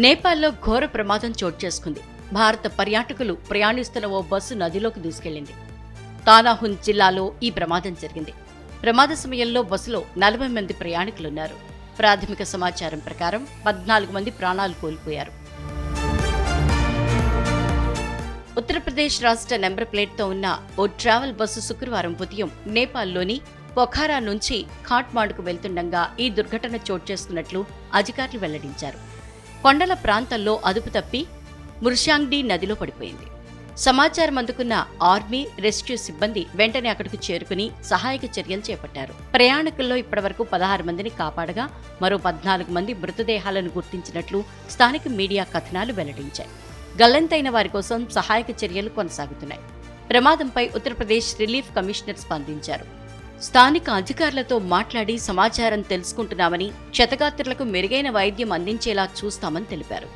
నేపాల్లో ఘోర ప్రమాదం చోటు చేసుకుంది. భారత పర్యాటకులు ప్రయాణిస్తున్న ఓ బస్సు నదిలోకి దూసుకెళ్ళింది తానాహున్ జిల్లాలో ఈ ప్రమాదం జరిగింది. ప్రమాద సమయంలో బస్సులో నలభై మంది ప్రయాణికులున్నారు. ప్రాథమిక సమాచారం ప్రకారం పద్నాలుగు మంది ప్రాణాలు కోల్పోయారు. ఉత్తరప్రదేశ్ రాష్ట్ర నెంబర్ ప్లేట్తో ఉన్న ఓ ట్రావెల్ బస్సు శుక్రవారం ఉదయం నేపాల్లోని పొఖారా నుంచి ఖాట్మాండ్కు వెళ్తుండగా ఈ దుర్ఘటన చోటు చేసుకున్నట్లు అధికారులు వెల్లడించారు. కొండల ప్రాంతంలో అదుపు తప్పి ముర్షాంగ్డీ నదిలో పడిపోయింది. సమాచారం అందుకున్న ఆర్మీ రెస్క్యూ సిబ్బంది వెంటనే అక్కడికి చేరుకుని సహాయక చర్యలు చేపట్టారు. ప్రయాణికుల్లో ఇప్పటివరకు పదహారు మందిని కాపాడగా మరో పద్నాలుగు మంది మృతదేహాలను గుర్తించినట్లు స్థానిక మీడియా కథనాలు వెల్లడించాయి. గల్లంతైన వారి కోసం సహాయక చర్యలు కొనసాగుతున్నాయి. ప్రమాదంపై ఉత్తరప్రదేశ్ రిలీఫ్ కమిషనర్ స్పందించారు. స్థానిక అధికారులతో మాట్లాడి సమాచారం తెలుసుకుంటున్నామని క్షతగాత్రులకు మెరుగైన వైద్యం అందించేలా చూస్తామని తెలిపారు.